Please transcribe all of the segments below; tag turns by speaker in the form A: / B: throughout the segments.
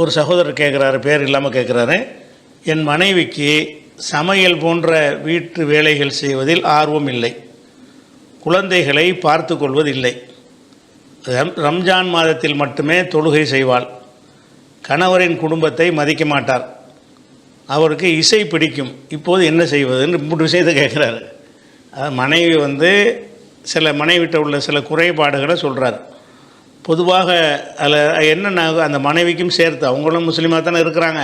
A: ஒரு சகோதரர் கேட்குறாரு பேர் இல்லாமல் கேட்குறாரு. என் மனைவிக்கு சமையல் போன்ற வீட்டு வேலைகள் செய்வதில் ஆர்வம் இல்லை. குழந்தைகளை பார்த்து கொள்வதில்லை. ரம்ஜான் மாதத்தில் மட்டுமே தொழுகை செய்வாள். கணவரின் குடும்பத்தை மதிக்க மாட்டார். அவருக்கு இசை பிடிக்கும். இப்போது என்ன செய்வதுன்னு மூன்று விஷயத்தை கேட்குறாரு. அதாவது மனைவி வந்து சில மனைவிட்ட உள்ள சில குறைபாடுகளை சொல்கிறார் பொதுவாக அதில் என்னென்ன அந்த மனைவிக்கும் சேர்த்து அவங்களும் முஸ்லீமாக தானே இருக்கிறாங்க.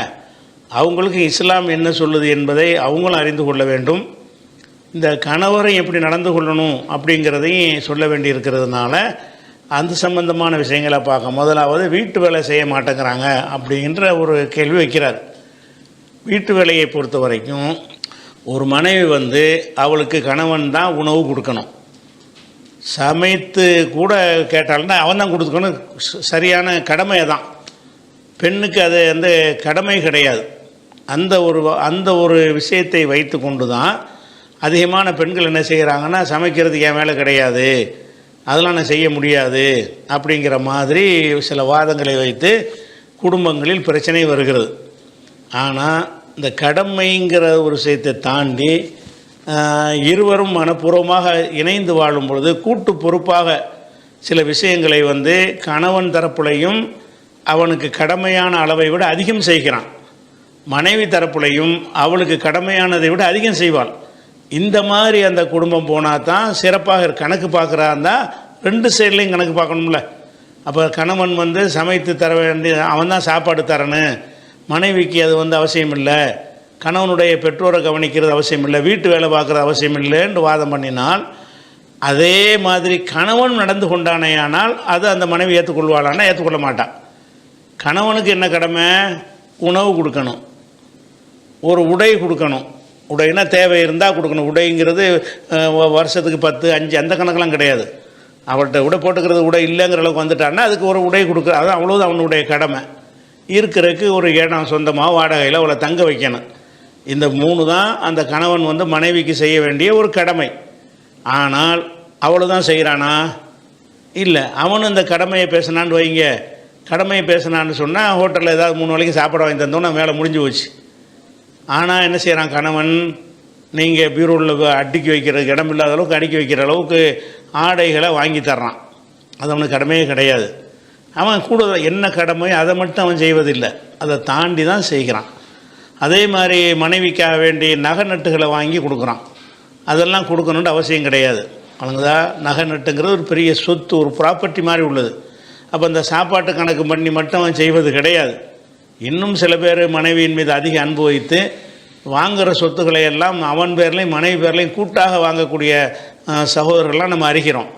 A: அவங்களுக்கு இஸ்லாம் என்ன சொல்லுது என்பதை அவங்களும் அறிந்து கொள்ள வேண்டும். இந்த கணவரை எப்படி நடந்து கொள்ளணும் அப்படிங்கிறதையும் சொல்ல வேண்டி இருக்கிறதுனால அந்த சம்பந்தமான விஷயங்களை பார்க்க முதலாவது வீட்டு வேலை செய்ய மாட்டேங்கிறாங்க அப்படின்ற ஒரு கேள்வி வைக்கிறார். வீட்டு வேலையை பொறுத்த வரைக்கும் ஒரு மனைவி வந்து அவளுக்கு கணவன் தான் உணவு கொடுக்கணும். சமைத்து கூட கேட்டால்னா அவன் தான் கொடுத்துக்கணும். சரியான கடமை தான் பெண்ணுக்கு அது வந்து கடமை கிடையாது. அந்த ஒரு அந்த ஒரு விஷயத்தை வைத்து கொண்டு தான் அதிகமான பெண்கள் என்ன செய்கிறாங்கன்னா சமைக்கிறதுக்கு என் வேலை கிடையாது. அதெல்லாம் நான் செய்ய முடியாது. அப்படிங்கிற மாதிரி சில வாதங்களை வைத்து குடும்பங்களில் பிரச்சனை வருகிறது. ஆனால் இந்த கடமைங்கிற ஒரு விஷயத்தை தாண்டி இருவரும் மனப்பூர்வமாக இணைந்து வாழும் பொழுது கூட்டு பொறுப்பாக சில விஷயங்களை வந்து கணவன் தரப்புலையும் அவனுக்கு கடமையான அளவை விட அதிகம் செய்கிறான். மனைவி தரப்புலையும் அவளுக்கு கடமையானதை விட அதிகம் செய்வாள். இந்த மாதிரி அந்த குடும்பம் போனால் தான் சிறப்பாக கணக்கு பார்க்குறாருந்தா ரெண்டு சைட்லேயும் கணக்கு பார்க்கணும்ல. அப்போ கணவன் வந்து சமைத்து தர வேண்டிய அவன் தான் சாப்பாடு தரணும். மனைவிக்கு அது வந்து அவசியம் இல்லை கணவனுடைய பெற்றோரை கவனிக்கிறது அவசியம் இல்லை வீட்டு வேலை பார்க்குறது அவசியம் இல்லைன்னு வாதம் பண்ணினால் அதே மாதிரி கணவன் நடந்து கொண்டானேயானால் அது அந்த மனைவி ஏற்றுக்கொள்வாளான்னா ஏற்றுக்கொள்ள மாட்டான் கணவனுக்கு என்ன கடமை? உணவு கொடுக்கணும். ஒரு உடை கொடுக்கணும். உடைனா தேவை இருந்தால் கொடுக்கணும். உடைங்கிறது வருஷத்துக்கு பத்து அஞ்சு அந்த கணக்கெலாம் கிடையாது. அவள்கிட்ட உடை போட்டுக்கிறது உடை இல்லைங்கிற அளவுக்கு வந்துட்டான்னா அதுக்கு ஒரு உடை கொடுக்க அதான் அவ்வளோதான் அவனுடைய கடமை. இருக்கிறதுக்கு ஒரு இடம் சொந்தமாக வாடகையில் அவளை தங்க வைக்கணும். இந்த மூணு தான் அந்த கணவன் வந்து மனைவிக்கு செய்ய வேண்டிய ஒரு கடமை. ஆனால் அவ்வளோ தான் செய்கிறானா இல்லை. அவனும் இந்த கடமையை பேசினான்னு வைங்க. கடமையை பேசினான்னு சொன்னால் ஹோட்டலில் ஏதாவது மூணு வேளைக்கு சாப்பாடு வாங்கி தந்தோன்னா வேலை முடிஞ்சு போச்சு. ஆனால் என்ன செய்கிறான் கணவன்? நீங்கள் பீரோவில் அடுக்கி வைக்கிறதுக்கு இடம் இல்லாத அளவுக்கு அடுக்கி வைக்கிற அளவுக்கு ஆடைகளை வாங்கி தர்றான். அது அவனுக்கு கடமையே கிடையாது. அவன் கூடுதல் என்ன கடமையோ அதை மட்டும் அவன் செய்வதில்லை. அதை தாண்டி தான் செய்கிறான். அதே மாதிரி மனைவிக்காக வேண்டிய நகை நட்டுகளை வாங்கி கொடுக்குறான். அதெல்லாம் கொடுக்கணுன்ற அவசியம் கிடையாது. அவனுங்கதா நகை நட்டுங்கிறது ஒரு பெரிய சொத்து ஒரு ப்ராப்பர்ட்டி மாதிரி உள்ளது. அப்போ இந்த சாப்பாட்டு கணக்கு பண்ணி மட்டும் அவன் செய்வது கிடையாது. இன்னும் சில பேர் மனைவியின் மீது அதிக அன்பு வைத்து வாங்குகிற சொத்துக்களை எல்லாம் அவன் பேர்லையும் மனைவி பேர்லையும் கூட்டாக வாங்கக்கூடிய சகோதரர்கள்லாம் நம்ம அறிகிறோம்.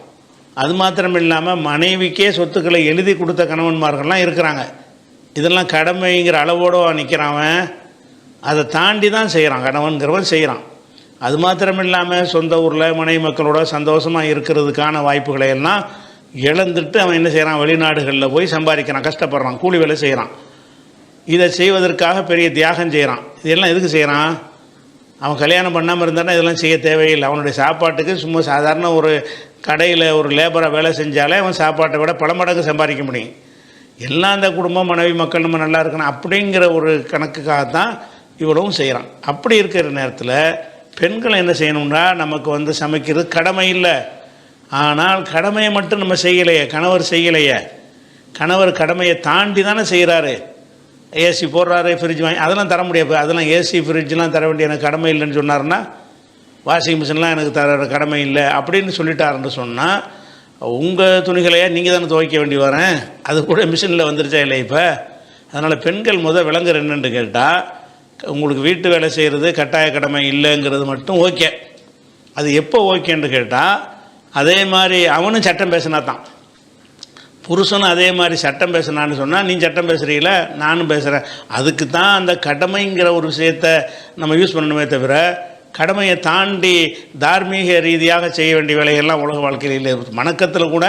A: அது மாத்திரம் இல்லாமல் மனைவிக்கே சொத்துக்களை எழுதி கொடுத்த கணவன்மார்கள்லாம் இருக்கிறாங்க. இதெல்லாம் கடமைங்கிற அளவோடு நிற்கிறான் அதை தாண்டி தான் செய்கிறான் கணவன்கிறவன் செய்கிறான் அது மாத்திரம் இல்லாமல் சொந்த ஊரில் மனைவி மக்களோட சந்தோஷமாக இருக்கிறதுக்கான வாய்ப்புகளை எல்லாம் இழந்துட்டு அவன் என்ன செய்கிறான் வெளிநாடுகளில் போய் சம்பாதிக்கிறான் கஷ்டப்படுறான் கூலி வேலை செய்கிறான் இதை செய்வதற்காக பெரிய தியாகம் செய்கிறான் இதெல்லாம் எதுக்கு செய்கிறான் அவன் கல்யாணம் பண்ணாமல் இருந்தானா இதெல்லாம் செய்ய தேவையில்லை. அவனுடைய சாப்பாட்டுக்கு சும்மா சாதாரண ஒரு கடையில் ஒரு லேபராக வேலை செஞ்சாலே அவன் சாப்பாட்டை விட பல மடங்கு சம்பாதிக்க முடியும். எல்லாம் அந்த குடும்பம் மனைவி மக்கள் நம்ம நல்லா இருக்கணும் அப்படிங்கிற ஒரு கணக்குக்காகத்தான் இவ்வளவும் செய்கிறான் அப்படி இருக்கிற நேரத்தில் பெண்கள் என்ன செய்யணும்னா நமக்கு வந்து சமைக்கிறது கடமை இல்லை. ஆனால் கடமையை மட்டும் நம்ம செய்யலையே கணவர் செய்யலையே. கணவர் கடமையை தாண்டி தானே செய்கிறாரு ஏசி போடுறாரு ஃப்ரிட்ஜ் வாங்கி அதெல்லாம் தர முடியாது. அதெல்லாம் ஏசி ஃப்ரிட்ஜ்லாம் தர வேண்டிய எனக்கு கடமை இல்லைன்னு சொன்னார்னா வாஷிங் மிஷின்லாம் எனக்கு தர கடமை இல்லை அப்படின்னு சொல்லிட்டாருன்னு சொன்னால் உங்கள் துணிகளையே நீங்கள் தானே துவைக்க வேண்டி வரேன். அது கூட மிஷினில் வந்துருச்சா இல்லை இப்போ? அதனால் பெண்கள் முத விளங்குற என்னன்னு கேட்டால் உங்களுக்கு வீட்டு வேலை செய்கிறது கட்டாய கடமை இல்லைங்கிறது மட்டும் ஓகே. அது எப்போ ஓகேன்னு கேட்டால் அதே மாதிரி அவனும் சட்டம் பேசினா தான் புருஷனும் அதே மாதிரி சட்டம் பேசினான்னு சொன்னால் நீ சட்டம் பேசுகிறீங்கள நானும் பேசுகிறேன் அதுக்கு தான் அந்த கடமைங்கிற ஒரு விஷயத்த நம்ம யூஸ் பண்ணணுமே தவிர கடமையை தாண்டி தார்மீக ரீதியாக செய்ய வேண்டிய வேலைகள்லாம் உலக வாழ்க்கையில் இல்லை வணக்கத்தில் கூட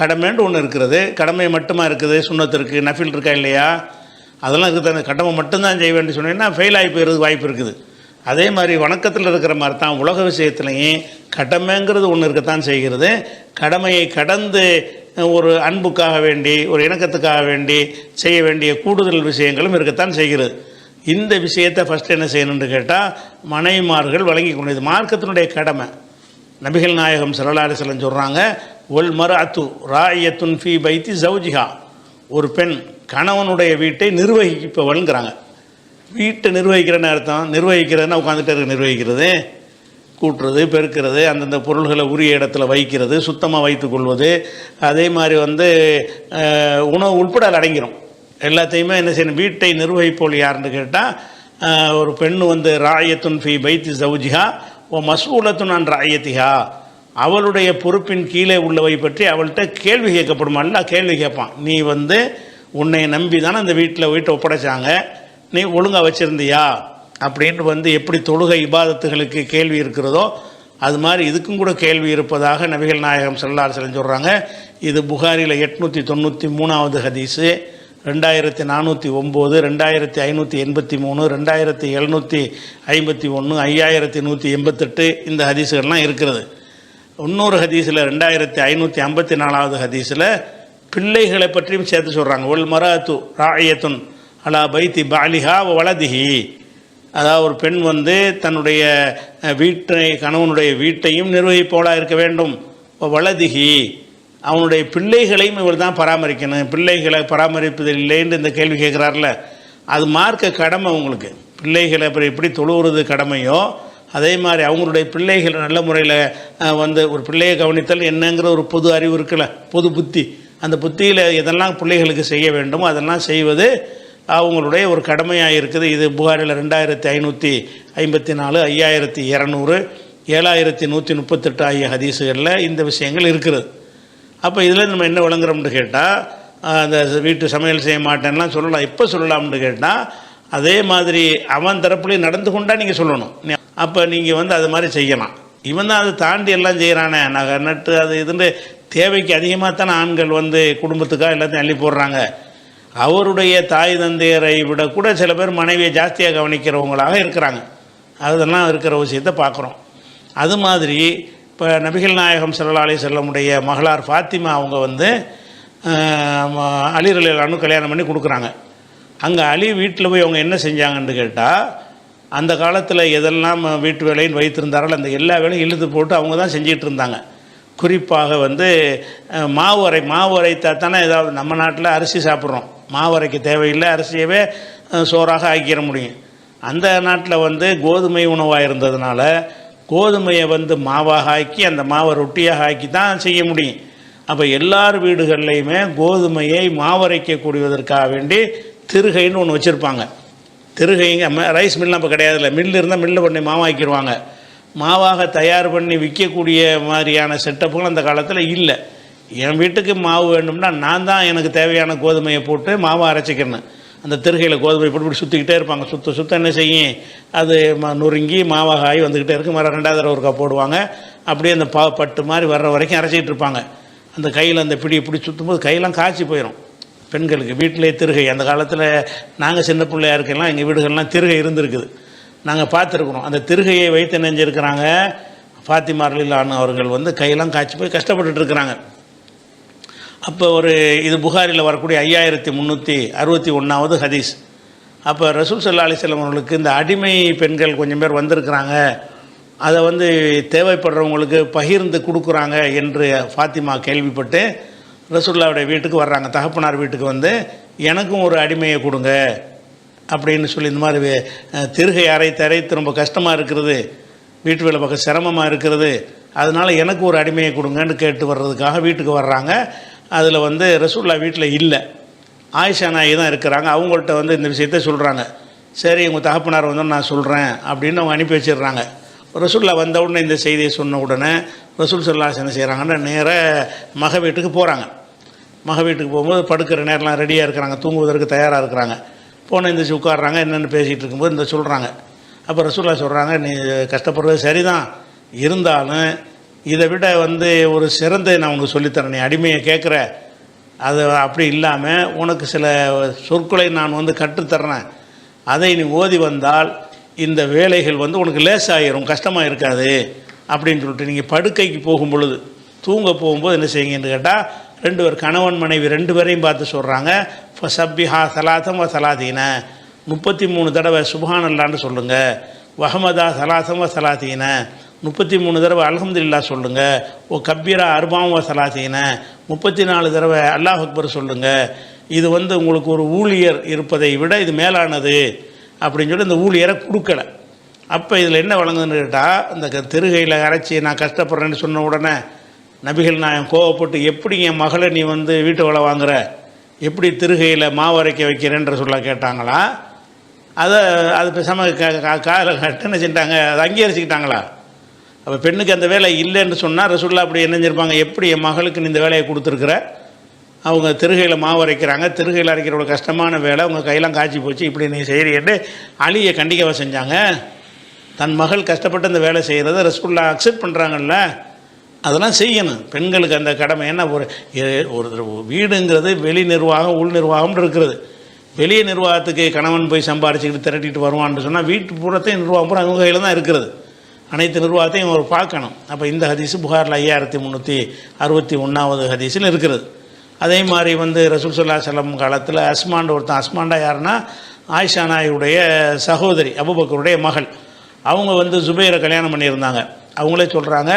A: கடமைன்ட்டு ஒன்று இருக்கிறது. கடமை மட்டுமா இருக்குது? சுண்ணத்து இருக்குது நஃபில் இருக்கா இல்லையா? அதெல்லாம் இருக்குது அந்த கடமை மட்டும்தான் செய்ய வேண்டிய சொன்னீங்கன்னா ஃபெயில் ஆகி போயிடுறது வாய்ப்பு இருக்குது. அதே மாதிரி வணக்கத்தில் இருக்கிற மாதிரி தான் உலக விஷயத்துலையும் கடமைங்கிறது ஒன்று இருக்கத்தான் செய்கிறது. கடமையை கடந்து ஒரு அன்புக்காக வேண்டி ஒரு இணக்கத்துக்காக வேண்டி செய்ய வேண்டிய கூடுதல் விஷயங்களும் இருக்கத்தான் செய்கிறது. இந்த விஷயத்தை ஃபஸ்ட் என்ன செய்யணும்னு கேட்டால் மனைவிமார்கள் வழங்கி கொண்டது மார்க்கத்தினுடைய கடமை. நபிகள் நாயகம் சரலாரி செல்லம் சொல்கிறாங்க ஒல் மர அத்து ராயத்துன் ஃபி பைத்தி ஜவுஜிஹா ஒரு பெண் கணவனுடைய வீட்டை நிர்வகிப்பவள்ங்கிறாங்க. வீட்டை நிர்வகிக்கிறேன்னு அர்த்தம் நிர்வகிக்கிறதுன்னா உட்காந்துட்டு இருக்க நிர்வகிக்கிறது கூட்டுறது பெருக்கிறது அந்தந்த பொருள்களை உரிய இடத்துல வைக்கிறது சுத்தமாக வைத்துக்கொள்வது அதே மாதிரி வந்து உணவு உட்பட அடங்கிடும் எல்லாத்தையுமே என்ன செய்யணும் வீட்டை நிர்வகிப்போல் யாருன்னு கேட்டால் ஒரு பெண் வந்து ராயத்துன் ஃபி பைத்தி சவுஜிஹா ஓ மசூலத்துன் அன் ராயத்திஹா. அவளுடைய பொறுப்பின் கீழே உள்ளவை பற்றி அவள்கிட்ட கேள்வி கேட்கப்படுமா? இல்லை கேள்வி கேட்பான். நீ வந்து உன்னை நம்பி தானே அந்த வீட்டில் வீட்டை ஒப்படைச்சாங்க. நீ ஒழுங்காக வச்சுருந்தியா? அப்படின்னு வந்து எப்படி தொழுகை இபாதத்துகளுக்கு கேள்வி இருக்கிறதோ அது மாதிரி இதுக்கும் கூட கேள்வி இருப்பதாக நபிகள் நாயகம் செல்லார் செல்லு சொல்கிறாங்க இது புகாரில் எட்நூற்றி தொண்ணூற்றி மூணாவது ஹதீஸு ரெண்டாயிரத்தி நானூற்றி ஒம்பது ரெண்டாயிரத்தி ஐநூற்றி எண்பத்தி மூணு ரெண்டாயிரத்தி எழுநூற்றி ஐம்பத்தி ஒன்று ஐயாயிரத்தி நூற்றி எண்பத்தெட்டு இந்த ஹதீஸுகள்லாம் இருக்கிறது. இன்னொரு ஹதீஸில் ரெண்டாயிரத்தி ஐநூற்றி ஐம்பத்தி நாலாவது ஹதீஸில் பிள்ளைகளை பற்றியும் சேர்த்து சொல்கிறாங்க ஒல் மராத்து ராயத்துன் அலா பைத்தி பாலிஹா வ வலதிஹி. அதாவது ஒரு பெண் வந்து தன்னுடைய வீட்டை கணவனுடைய வீட்டையும் நிர்வகிப்பவளாக இருக்க வேண்டும். வலதிகி அவனுடைய பிள்ளைகளையும் இவர் தான் பராமரிக்கணும். பிள்ளைகளை பராமரிப்பது இல்லைன்னு இந்த கேள்வி கேட்குறாருல. அது மார்க்க கடமை உங்களுக்கு. பிள்ளைகளை அப்புறம் எப்படி தொழுவுறது கடமையோ அதே மாதிரி அவங்களுடைய பிள்ளைகள் நல்ல முறையில் வந்து ஒரு பிள்ளையை கவனித்தல் என்னங்கிற ஒரு பொது அறிவு இருக்குல்ல. பொது புத்தி. அந்த புத்தியில் எதெல்லாம் பிள்ளைகளுக்கு செய்ய வேண்டுமோ அதெல்லாம் செய்வது அவங்களுடைய ஒரு கடமையாக இருக்குது. இது புகாரில் ரெண்டாயிரத்தி ஐநூற்றி ஐம்பத்தி நாலு ஐயாயிரத்தி இரநூறு ஏழாயிரத்தி நூற்றி முப்பத்தெட்டு ஆகிய ஹதீஸுகளில் இந்த விஷயங்கள் இருக்கிறது அப்போ இதில் நம்ம என்ன விளங்குறோம்னு கேட்டால் அந்த வீட்டு சமையல் செய்ய மாட்டேன்லாம் சொல்லலாம். எப்போ சொல்லலாம்னு கேட்டால் அதே மாதிரி அவன் தரப்புலேயும் நடந்து கொண்டா நீங்கள் சொல்லணும். அப்போ நீங்கள் வந்து அது மாதிரி செய்யலாம். இவன் தான் அதை தாண்டி எல்லாம் செய்கிறானே நகை நட்டு அது இதுன்னு தேவைக்கு அதிகமாக தானே ஆண்கள் வந்து குடும்பத்துக்காக எல்லாத்தையும் அள்ளி போடுறாங்க. அவருடைய தாய் தந்தையரை விட கூட சில பேர் மனைவியை ஜாஸ்தியாக கவனிக்கிறவங்களாக இருக்கிறாங்க. அதெல்லாம் இருக்கிற விஷயத்தை பார்க்குறோம். அது மாதிரி இப்போ நபிகள் நாயகம் ஸல்லல்லாஹு செல்லமுடைய மகளார் ஃபாத்திமா அவங்க வந்து அலிரலானு கல்யாணம் பண்ணி கொடுக்குறாங்க. அங்கே அலி வீட்டில் போய் அவங்க என்ன செஞ்சாங்கன்னு கேட்டால் அந்த காலத்தில் எதெல்லாம் வீட்டு வேலைன்னு வைத்திருந்தாரோ அந்த எல்லா வேலையும் இழுத்து போட்டு அவங்க தான் செஞ்சிகிட்டு இருந்தாங்க. குறிப்பாக வந்து மாவு அரை மாவு அரைத்தா தானே ஏதாவது நம்ம நாட்டில் அரிசி சாப்பிட்றோம். மாவு அரைக்க தேவையில்லை அரிசியவே சோறாக ஆக்கிட முடியும். அந்த நாட்டில் வந்து கோதுமை உணவாக இருந்ததுனால கோதுமையை வந்து மாவாக ஆக்கி அந்த மாவை ரொட்டியாக ஆக்கி தான் செய்ய முடியும். அப்போ எல்லார் வீடுகள்லையுமே கோதுமையை மாவரைக்கக்கூடியதற்காக வேண்டி திருகைன்னு ஒன்று வச்சுருப்பாங்க. திருகைங்க ரைஸ் மில்லாம் இப்போ கிடையாதுல்ல. மில் இருந்தால் மில்லு பண்ணி மாவாக்கிடுவாங்க மாவாக தயார் பண்ணி விற்கக்கூடிய மாதிரியான செட்டப்புகள் அந்த காலத்தில் இல்லை. என் வீட்டுக்கு மாவு வேணும்னா நான் தான் எனக்கு தேவையான கோதுமையை போட்டு மாவை அரைச்சிக்கணும். அந்த திருகையில் கோதுமை போட்டு இப்படி சுற்றிக்கிட்டே இருப்பாங்க. சுத்த சுத்தம் என்ன செய்யும்? அது நொறுங்கி மாவாக ஆகி வந்துக்கிட்டே இருக்கும். மறு ரெண்டாவது தடவை ஒருக்கா போடுவாங்க. அப்படியே அந்த பா பட்டு மாதிரி வர்ற வரைக்கும் அரைச்சிக்கிட்டு இருப்பாங்க. அந்த கையில் அந்த பிடி இப்படி சுற்றும்போது கையெல்லாம் காய்ச்சி போயிடும் பெண்களுக்கு வீட்டிலே திருகை. அந்த காலத்தில் நாங்கள் சின்ன பிள்ளையா இருக்கலாம் எங்கள் வீடுகள்லாம் திருகை இருந்திருக்குது. நாங்கள் பார்த்துருக்குறோம் அந்த திருகையை வைத்து நெஞ்சிருக்கிறாங்க. ஃபாத்திமா ரலிலான் அவர்கள் வந்து கையெல்லாம் காய்ச்சி போய் கஷ்டப்பட்டுட்டு இருக்கிறாங்க. அப்போ ஒரு இது புகாரில் வரக்கூடிய ஐயாயிரத்தி முந்நூற்றி அறுபத்தி ஒன்றாவது ஹதீஸ். அப்போ ரசூல் சல்லா அலிஸ்லாம் அவர்களுக்கு இந்த அடிமை பெண்கள் கொஞ்சம் பேர் வந்திருக்கிறாங்க. அதை வந்து தேவைப்படுறவங்களுக்கு பகிர்ந்து கொடுக்குறாங்க என்று ஃபாத்திமா கேள்விப்பட்டு ரசூல்லாவுடைய வீட்டுக்கு வர்றாங்க. தகப்பனார் வீட்டுக்கு வந்து எனக்கும் ஒரு அடிமையை கொடுங்க. அப்படின்னு சொல்லி இந்த மாதிரி திருகை அரைத்து அரைத்து ரொம்ப கஷ்டமாக இருக்கிறது. வீட்டு வேலை பார்க்க சிரமமாக இருக்கிறது. அதனால் எனக்கு ஒரு அடிமையை கொடுங்கன்னு கேட்டு வர்றதுக்காக வீட்டுக்கு வர்றாங்க. அதில் வந்து ரசூல்லா வீட்டில் இல்லை. ஆயிஷா நாயி தான் இருக்கிறாங்க. அவங்கள்ட்ட வந்து இந்த விஷயத்த சொல்கிறாங்க சரி உங்கள் தகப்பனார் வந்து நான் சொல்கிறேன் அப்படின்னு அவங்க அனுப்பி வச்சிடுறாங்க. ரசூல்லா வந்த உடனே இந்த செய்தியை சொன்ன உடனே ரசூல் சொல்லாஸ் என்ன செய்கிறாங்கன்னா நேராக மக வீட்டுக்கு போகிறாங்க மக வீட்டுக்கு போகும்போது படுக்கிற நேரம்லாம் ரெடியாக இருக்கிறாங்க. தூங்குவதற்கு தயாராக இருக்கிறாங்க. போன எந்திரிச்சு உட்காடுறாங்க என்னென்னு பேசிகிட்டு இருக்கும்போது இந்த சொல்கிறாங்க அப்போ ரசூல்லா சொல்கிறாங்க நீ கஷ்டப்படுறது சரிதான். இருந்தாலும் இதை விட வந்து ஒரு சிறந்த நான் உனக்கு சொல்லித்தரேன். நீ அடிமையை கேட்குற. அது அப்படி இல்லாமல் உனக்கு சில சொற்களை நான் வந்து கற்றுத்தர்றேன். அதை நீ ஓதி வந்தால் இந்த வேலைகள் வந்து உனக்கு லேசாயிரும் கஷ்டமாக இருக்காது அப்படின்னு சொல்லிட்டு நீங்கள் படுக்கைக்கு போகும் பொழுது தூங்க போகும்போது என்ன செய்யுங்கன்னு கேட்டால் ரெண்டு பேர் கணவன் மனைவி ரெண்டு பேரையும் பார்த்து சொல்கிறாங்க ஃபசப்பிஹா சலாத்தம் வ சலாதீன முப்பத்தி மூணு தடவை சுபஹானல்லான்னு சொல்லுங்கள் வஹமதா சலாசம் வ சலாத்தீன. முப்பத்தி மூணு தடவை அல்ஹம்துலில்லா சொல்லுங்கள் ஓ கப்பீரா அர்பாம் வ சலாத்தீன. முப்பத்தி நாலு தடவை அல்லாஹ் அக்பர் சொல்லுங்கள் இது வந்து உங்களுக்கு ஒரு ஊழியர் இருப்பதை விட இது மேலானது அப்படின்னு சொல்லி இந்த ஊழியரை கொடுக்கல. அப்போ இதில் என்ன வழங்குதுன்னு கேட்டால் இந்த க- அரைச்சி நான் கஷ்டப்படுறேன்னு சொன்ன உடனே நபிகள் நான் கோவப்பட்டு எப்படி என் மகளை நீ வந்து வீட்டு வேலை வாங்குற? எப்படி திருகையில் மாவு அரைக்க வைக்கிறேன்ற சொல்ல கேட்டாங்களா? அதை அது பேசாமல் காதில் கட்டுன்னு செஞ்சாங்க செஞ்சிட்டாங்க? அதை அங்கீகரிச்சுக்கிட்டாங்களா? அப்போ பெண்ணுக்கு அந்த வேலை இல்லைன்னு சொன்னால் ரசுல்லா அப்படி என்ன செஞ்சிருப்பாங்க? எப்படி என் மகளுக்கு நீ இந்த வேலையை கொடுத்துருக்குற? அவங்க திருகையில் மாவு அரைக்கிறாங்க. திருகையில் அரைக்கிறோட கஷ்டமான வேலை. உங்கள் கையெல்லாம் காய்ச்சி போச்சு இப்படி நீ செய்கிறீன்னு அழியை கண்டிக்கவை செஞ்சாங்க தன் மகள் கஷ்டப்பட்டு அந்த வேலை செய்கிறத ரசுல்லா அக்செப்ட் பண்ணுறாங்கல்ல அதெல்லாம் செய்யணும். பெண்களுக்கு அந்த கடமை. என்ன ஒரு ஒரு வீடுங்கிறது வெளி நிர்வாகம் உள் நிர்வாகம்னு இருக்கிறது. வெளிய நிர்வாகத்துக்கு கணவன் போய் சம்பாரிச்சுக்கிட்டு திரட்டிட்டு வருவான்னு சொன்னால் வீட்டு பூரத்தையும் நிர்வாகம் பூரா அவங்க கையில் தான் இருக்கிறது அனைத்து நிர்வாகத்தையும் அவர் பார்க்கணும். அப்போ இந்த ஹதீஸ் புகாரில் ஐயாயிரத்தி முந்நூற்றி அறுபத்தி ஒன்றாவது ஹதீஸில் இருக்கிறது அதே மாதிரி வந்து ரசூல் சல்லா செல்லம் காலத்தில் அஸ்மாண்ட ஒருத்தன் அஸ்மாண்டா யாருன்னா? ஆயிஷா நாயுடைய சகோதரி அபுபக்கருடைய மகள். அவங்க வந்து ஜுபைரை கல்யாணம் பண்ணியிருந்தாங்க. அவங்களே சொல்கிறாங்க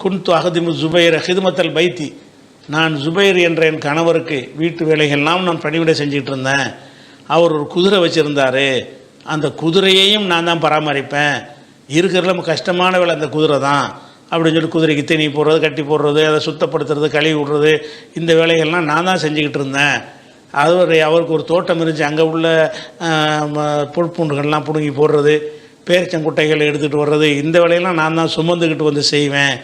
A: குன்து அகதிமு ஜுபைர ஹிதுமத்தல் பைத்தி. நான் ஜுபைர் என்ற என் கணவருக்கு வீட்டு வேலைகள்லாம் நான் பணிவிடை செஞ்சுட்டு இருந்தேன் அவர் ஒரு குதிரை வச்சுருந்தாரு. அந்த குதிரையையும் நான் தான் பராமரிப்பேன். இருக்கிறதுல நம்ம கஷ்டமான வேலை அந்த குதிரை தான். அப்படின்னு சொல்லி குதிரைக்கு தீனி போடுறது கட்டி போடுறது அதை சுத்தப்படுத்துறது கழுவி விடுறது இந்த வேலைகள்லாம் நான் தான் செஞ்சுக்கிட்டு இருந்தேன் அவர் அவருக்கு ஒரு தோட்டம் இருந்துச்சு. அங்கே உள்ள புல்பூண்டுகள்லாம் பிடுங்கி போடுறது பேரிச்சங்குட்டைகள் எடுத்துகிட்டு வர்றது இந்த வேலையெல்லாம் நான் தான் சுமந்துக்கிட்டு வந்து செய்வேன்.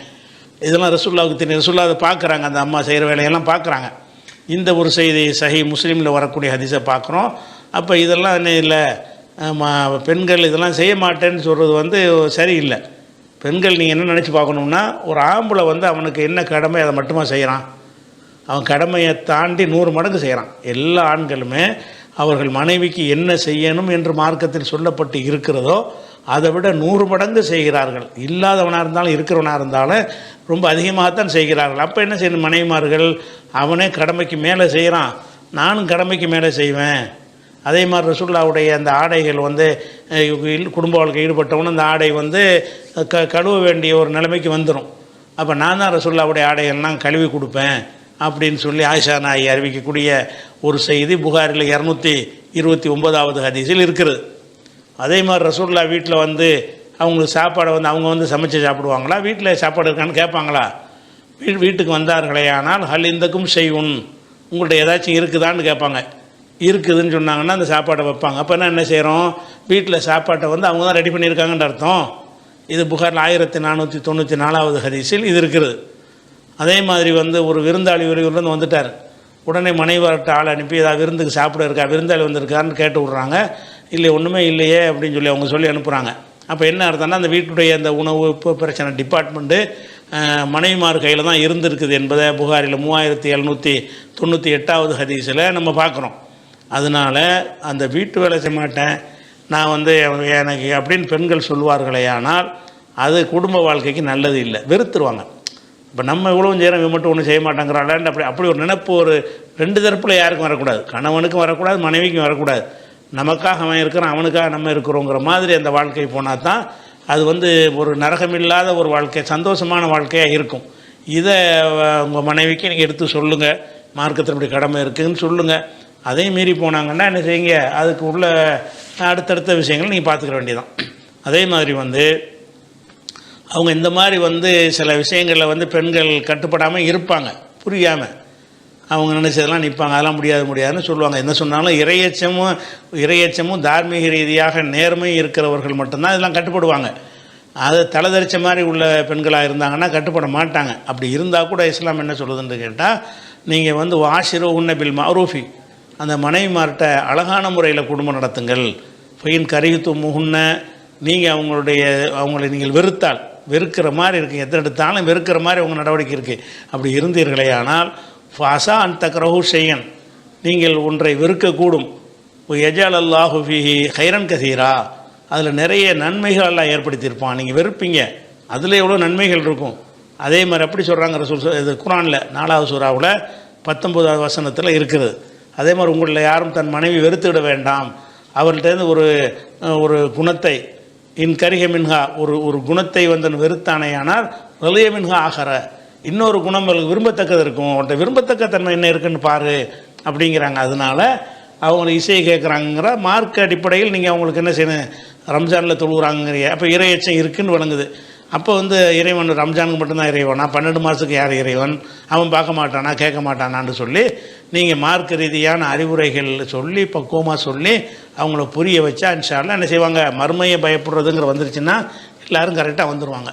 A: இதெல்லாம் ரசுல்லாவுக்கு தெரியும். ரசுல்லா அதை பார்க்குறாங்க அந்த அம்மா செய்கிற வேலையெல்லாம் பார்க்குறாங்க. இந்த ஒரு செய்தி சஹி முஸ்லீமில் வரக்கூடிய ஹதீஸை பார்க்குறோம். அப்போ இதெல்லாம் என்ன இல்லை பெண்கள் இதெல்லாம் செய்ய மாட்டேன்னு சொல்கிறது வந்து சரியில்லை. பெண்கள் நீங்கள் என்ன நினச்சி பார்க்கணும்னா ஒரு ஆம்பளை வந்து அவனுக்கு என்ன கடமை அதை மட்டுமா செய்கிறான் அவன் கடமையை தாண்டி நூறு மடங்கு செய்கிறான் எல்லா ஆண்களுமே அவர்கள் மனைவிக்கு என்ன செய்யணும் என்று மார்க்கத்தில் சொல்லப்பட்டு இருக்கிறதோ அதை விட நூறு மடங்கு செய்கிறார்கள். இல்லாதவனாக இருந்தாலும் இருக்கிறவனாக இருந்தாலும் ரொம்ப அதிகமாகத்தான் செய்கிறார்கள். அப்போ என்ன செய்யணும்? மனைவிமார்கள் அவனே கடமைக்கு மேலே செய்கிறான். நானும் கடமைக்கு மேலே செய்வேன். அதே மாதிரி ரசுல்லாவுடைய அந்த ஆடைகள் வந்து குடும்ப வாழ்க்கை ஈடுபட்டவன அந்த ஆடை வந்து க கழுவ வேண்டிய ஒரு நிலைமைக்கு வந்துடும் அப்போ நான் தான் ரசுல்லாவுடைய ஆடைகள்லாம் கழுவி கொடுப்பேன் அப்படின்னு சொல்லி ஆயிஷா நாய் அறிவிக்கக்கூடிய ஒரு செய்தி புகாரில் இரநூத்தி இருபத்தி ஒன்பதாவது ஹதீஸில் இருக்கிறது. அதே மாதிரி ரசூல்லா வீட்டில் வந்து அவங்களுக்கு சாப்பாடை வந்து அவங்க வந்து சமைச்சு சாப்பிடுவாங்களா? வீட்டில் சாப்பாடு இருக்கான்னு கேட்பாங்களா? வீ வீட்டுக்கு வந்தார்களே ஆனால் ஹல் இந்தக்கும் செய்யும் உங்கள்கிட்ட ஏதாச்சும் இருக்குதான்னு கேட்பாங்க. இருக்குதுன்னு சொன்னாங்கன்னா அந்த சாப்பாடை வைப்பாங்க. அப்போ என்ன செய்கிறோம் வீட்டில் சாப்பாட்டை வந்து அவங்க தான் ரெடி பண்ணியிருக்காங்கன்ற அர்த்தம். இது புகாரில் ஆயிரத்தி நானூற்றி தொண்ணூற்றி நாலாவது ஹரிசில் இது இருக்கிறது. அதே மாதிரி வந்து ஒரு விருந்தாளி வெளியூர்லேருந்து வந்துட்டார். உடனே மனைவர்கிட்ட ஆள் அனுப்பி ஏதாவது விருந்துக்கு சாப்பிட இருக்கா? விருந்தாளி வந்திருக்காருன்னு கேட்டு விட்றாங்க. இல்லை ஒன்றுமே இல்லையே அப்படின்னு சொல்லி அவங்க சொல்லி அனுப்புகிறாங்க அப்போ என்ன அர்த்தம்னா அந்த வீட்டுடைய அந்த உணவு இப்போ பிரச்சனை டிபார்ட்மெண்ட்டு மனைவிமார் கையில் தான் இருந்திருக்குது என்பதை புகாரில் மூவாயிரத்தி எழுநூற்றி தொண்ணூற்றி எட்டாவது ஹதீஸில் நம்ம பார்க்குறோம். அதனால் அந்த வீட்டு வேலை செய்ய மாட்டேன். நான் வந்து எனக்கு அப்படின்னு பெண்கள் சொல்வார்களே ஆனால் அது குடும்ப வாழ்க்கைக்கு நல்லது இல்லை. வெறுத்துருவாங்க. இப்போ நம்ம இவ்வளோ நேரம் இவன் மட்டும் ஒன்றும் செய்ய மாட்டேங்கிறாளான்னு அப்படி அப்படி ஒரு நினைப்பு ஒரு ரெண்டு தரப்பில் யாருக்கும் வரக்கூடாது. கணவனுக்கும் வரக்கூடாது மனைவிக்கும் வரக்கூடாது. நமக்காக அவன் இருக்கிறான் அவனுக்காக நம்ம இருக்கிறோங்கிற மாதிரி அந்த வாழ்க்கை போனால் தான் அது வந்து ஒரு நரகமில்லாத ஒரு வாழ்க்கை சந்தோஷமான வாழ்க்கையாக இருக்கும். இதை உங்கள் மனைவிக்கு நீங்கள் எடுத்து சொல்லுங்கள் மார்க்கத்தில் இப்படி கடமை இருக்குதுன்னு சொல்லுங்கள் அதையும் மீறி போனாங்கன்னா என்ன செய்யுங்க? அதுக்கு உள்ள அடுத்தடுத்த விஷயங்கள் நீங்கள் பார்த்துக்க வேண்டியதான் அதே மாதிரி வந்து அவங்க இந்த மாதிரி வந்து சில விஷயங்களில் வந்து பெண்கள் கட்டுப்படாமல் இருப்பாங்க. புரியாமல் அவங்க நினச்சதெல்லாம் நிற்பாங்க அதெல்லாம் முடியாது முடியாதுன்னு சொல்லுவாங்க. என்ன சொன்னாலும் இறையச்சமும் இறையச்சமும் தார்மீக ரீதியாக நேர்மை இருக்கிறவர்கள் மட்டும்தான் இதெல்லாம் கட்டுப்படுவாங்க. அதை தலைதரிச்ச மாதிரி உள்ள பெண்களாக இருந்தாங்கன்னா கட்டுப்பட மாட்டாங்க. அப்படி இருந்தால் கூட இஸ்லாம் என்ன சொல்லுதுன்னு கேட்டால் நீங்கள் வந்து வாஷிரோ உன்னபில் மாரூஃபி. அந்த மனைவிமார்கிட்ட அழகான முறையில் குடும்பம் நடத்துங்கள். ஃபைன் கருகித்து முகுன்ன. நீங்கள் அவங்களுடைய அவங்களை நீங்கள் வெறுத்தால் வெறுக்கிற மாதிரி இருக்குது எத்தனை எடுத்தாலும் வெறுக்கிற மாதிரி உங்கள் நடவடிக்கை இருக்குது அப்படி இருந்தீர்களே ஆனால் ஃபாசா அந்த தக்ரஹு செய்யன் நீங்கள் ஒன்றை வெறுக்கக்கூடும். எஜால் அல்லாஹு ஃபிஹி ஹைரன் கசீரா அதில் நிறைய நன்மைகள் எல்லாம் ஏற்படுத்தியிருப்பான். நீங்கள் வெறுப்பீங்க. அதில் எவ்வளோ நன்மைகள் இருக்கும்? அதே மாதிரி அப்படி சொல்கிறாங்க ரசூல் இது குரானில் நாலாவது சூறாவில் பத்தொன்பதாவது வசனத்தில் இருக்கிறது அதே மாதிரி உங்களில் யாரும் தன் மனைவி வெறுத்துவிட வேண்டாம். அவர்கிட்டேருந்து ஒரு ஒரு குணத்தை இன் கரிக மின்ஹா ஒரு ஒரு குணத்தை வந்தன் வெறுத்தானேயானால் ரலிய மின்ஹா ஆகற. இன்னொரு குணம் அவளுக்கு விரும்பத்தக்கது இருக்கும். அவன்கிட்ட விரும்பத்தக்க தன்மை என்ன இருக்குன்னு பாரு அப்படிங்கிறாங்க. அதனால அவங்க இசையை கேட்குறாங்கிற மார்க் அடிப்படையில் நீங்கள் அவங்களுக்கு என்ன செய்யணும்? ரம்ஜானில் தொழுகிறாங்கிறிய அப்போ இறையச்சம் இருக்குன்னு வழங்குது அப்போ வந்து இறைவன் ரம்ஜானுக்கு மட்டும்தான் இறைவனா? பன்னெண்டு மாதத்துக்கு யார் இறைவன்? அவன் பார்க்க மாட்டானா? கேட்க மாட்டானான்னு சொல்லி நீங்கள் மார்க்க ரீதியான அறிவுரைகள் சொல்லி பக்குவமாக சொல்லி அவங்கள புரிய வச்சா இன்ஷால்லாம் என்ன செய்வாங்க? மறுமையை பயப்படுறதுங்கிற வந்துருச்சுன்னா எல்லோரும் கரெக்டாக வந்துடுவாங்க